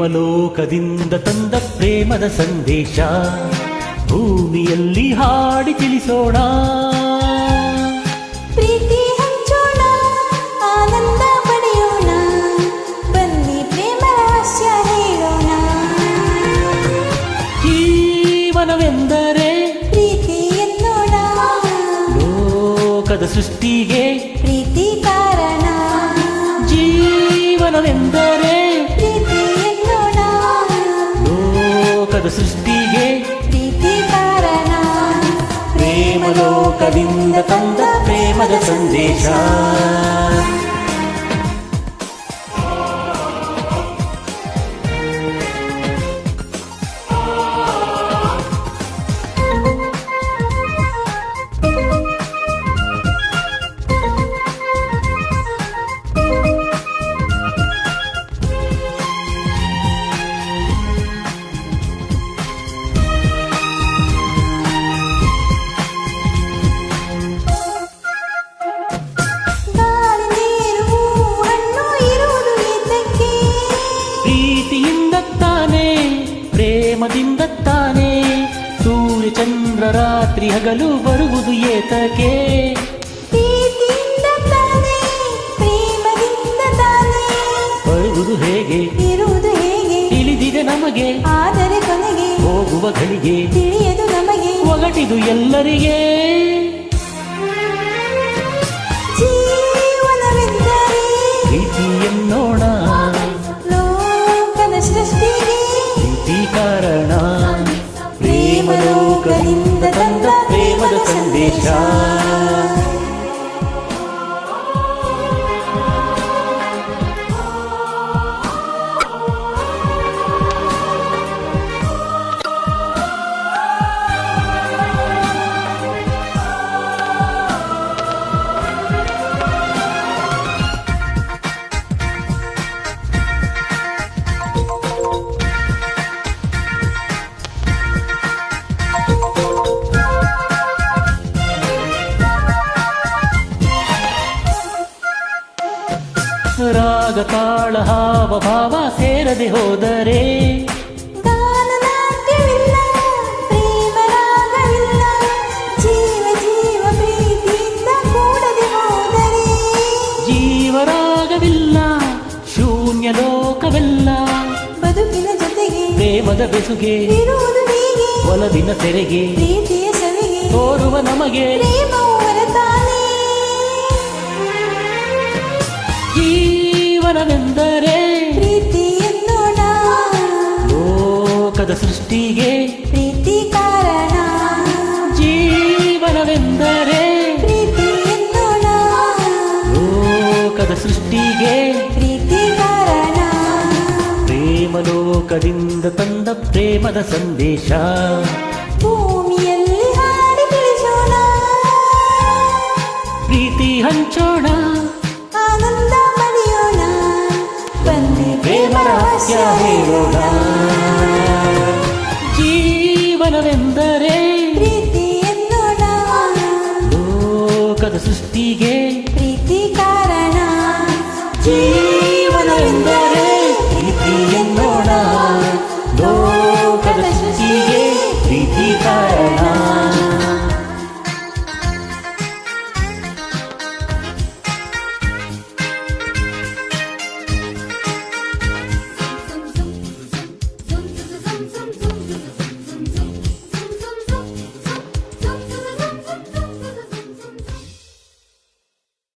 ಪ್ರೇಮಲೋಕದಿಂದ ತಂದ ಪ್ರೇಮದ ಸಂದೇಶ. ಭೂಮಿಯಲ್ಲಿ ಹಾಡಿ ತಿಳಿಸೋಣ. ಪ್ರೀತಿ ಹಂಚೋಣ ಆನಂದ ಪಡೆಯೋಣ. ಬನ್ನಿ ಪ್ರೇಮ ರಹಸ್ಯ ಹೇಳೋಣ. ಜೀವನವೆಂದರೆ ಪ್ರೀತಿ ಎನ್ನೋಣ. ಲೋಕದ ಸೃಷ್ಟಿಗೆ ಲೋಕದ ಸೃಷ್ಟಿಗೆ ಪ್ರೀತಿ ಕಾರಣ ಪ್ರೇಮಲೋಕದಿಂದ ತಂದ ಪ್ರೇಮದ ಸಂದೇಶ ಪ್ರೇಮದಿಂದ ತಾನೇ ಸೂರ್ಯ ಚಂದ್ರ ರಾತ್ರಿ ಹಗಲು ಬರುವುದು ಏತಕ್ಕೆ. ಬರುವುದು ಹೇಗೆ? ಇರುವುದು ಹೇಗೆ? ತಿಳಿದಿದೆ ನಮಗೆ. ಆದರೆ ಕೊನೆಗೆ ಹೋಗುವ ಗಳಿಗೆ ತಿಳಿಯದು ನಮಗೆ. ಒಗಟಿದು ಎಲ್ಲರಿಗೆ. ಪ್ರೀತಿ ಎನ್ನೋಣ ಸಂದೇಶ ತಾಳ ಹಾವ ಭಾವ ಸೇರದೆ ಹೋದರೆ ಜೀವ ಜೀವ ಜೀವರಾಗವಿಲ್ಲ ಶೂನ್ಯ ಲೋಕವೆಲ್ಲ ಬದುಕಿನ ಜೊತೆಗೆ ಪ್ರೇಮದ ಬೆಸುಗೆ ಒಲವಿನ ತೆರೆಗೆ ತೋರುವ ನಮಗೆ ಹೊರತಾನೆ. ಜೀವನವೆಂದರೆ ಪ್ರೀತಿ ಎನ್ನೋಣ ಲೋಕದ ಸೃಷ್ಟಿಗೆ ಪ್ರೀತಿ ಕಾರಣ. ಜೀವನವೆಂದರೆ ಪ್ರೀತಿ ಎನ್ನೋಣ ಲೋಕದ ಸೃಷ್ಟಿಗೆ ಪ್ರೀತಿ ಕಾರಣ. ಪ್ರೇಮ ಲೋಕದಿಂದ ತಂದ ಪ್ರೇಮದ ಸಂದೇಶ. ಭೂಮಿಯಲ್ಲಿ ಹಾಡಿ ತಿಳಿಸೋಣ ಪ್ರೀತಿ ಹಂಚೋಣ. ಆನಂದ ರಹಸ್ಯ ಹೇಳೋಣ ಜೀವನವೆಂದರೆ